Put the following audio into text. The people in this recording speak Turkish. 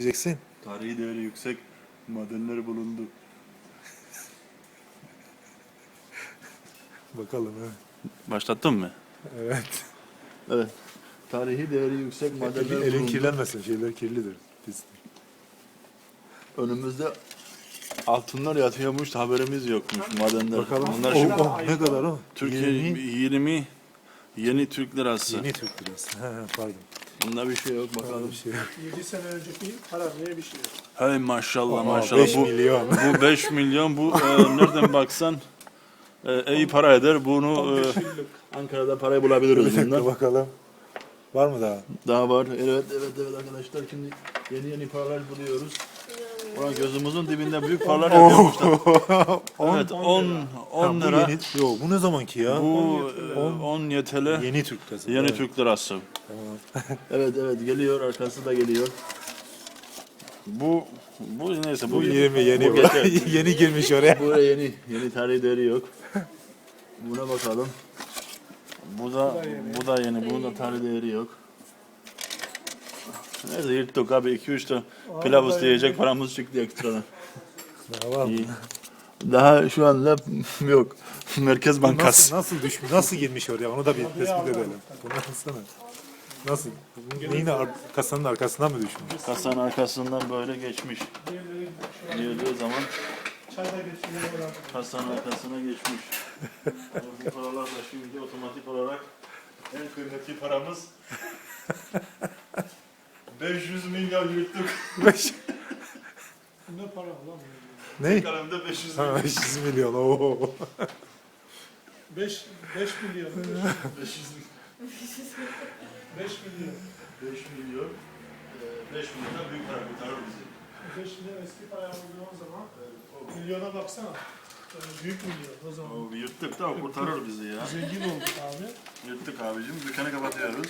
Diyeceksin. Tarihi değeri yüksek madenler bulundu. Bakalım ha. Başlattın mı? Evet. Evet. Tarihi değeri yüksek madenler Elin, elin bulundu. kirlenmesin. Şeyler kirlidir. Pis. Önümüzde altınlar yatıyormuş da haberimiz yokmuş madenler. Bakalım. Bunlar Oh, şimdi oh, ne kadar o? Türkiye 20 20, yeni Türk lirası. Yeni Türk lirası. Pardon. Bunda bir şey yok Bakalım bir şey. yok. 7 sene önceki para diye bir şey yok. Hey maşallah Aa, maşallah. 5 bu, milyon. bu 5 milyon bu e, nereden baksan e, iyi para eder. Bunu 15 e. Ankara'da parayı bulabiliriz Bir dakika bundan. bakalım. Var mı daha? Daha var. Evet evet evet arkadaşlar şimdi yeni yeni paralar buluyoruz. Ulan gözümüzün dibinde büyük paralar yapıyormuşlar. Evet 10 10 Ha, bu lira. yeni. Yo, bu ne zamanki ya? Bu e, On- 10 YTL Yeni Türk lirası. yeni Evet. Türk lirası. Evet evet geliyor arkası da geliyor. Bu bu neyse bu, Bu 20 yeni. bu Bu geçer. yeni girmiş oraya. Buraya yeni yeni tarih değeri yok. Buna bakalım. Bu da bu da yeni. Bunun da tarih değeri yok. Neyse yırttık abi 2-3 de pilav isteyecek paramız çıktı ekstradan. Daha var mı? İyi. Daha şu anda yok. Merkez Bankası. Nasıl, nasıl düşmüş? Nasıl girmiş oraya? Onu da bir tespit edelim. Bunu alsana. Nasıl? Neyin ar- kasanın arkasından mı düşmüş? Kasanın arkasından böyle geçmiş. Girdiği zaman çayda geçiyor. bırak. kasanın arkasına geçmiş. Bu paralar da şimdi otomatik olarak en kıymetli paramız 500 milyon yırttık. Beş- Ne para lan? ne? Kalemde 500 Ha, milyon. 500 milyon. Oo. 5 5 milyon. 500 milyon. 5 milyon. 5 milyon. 5 milyon büyük para kurtarır bizi. 5 milyon eski para olduğu zaman milyona baksana. Yani büyük milyon o zaman. O yırttık da o kurtarır bizi ya. Zengin olduk abi. Yırttık abicim. Dükkanı kapatıyoruz.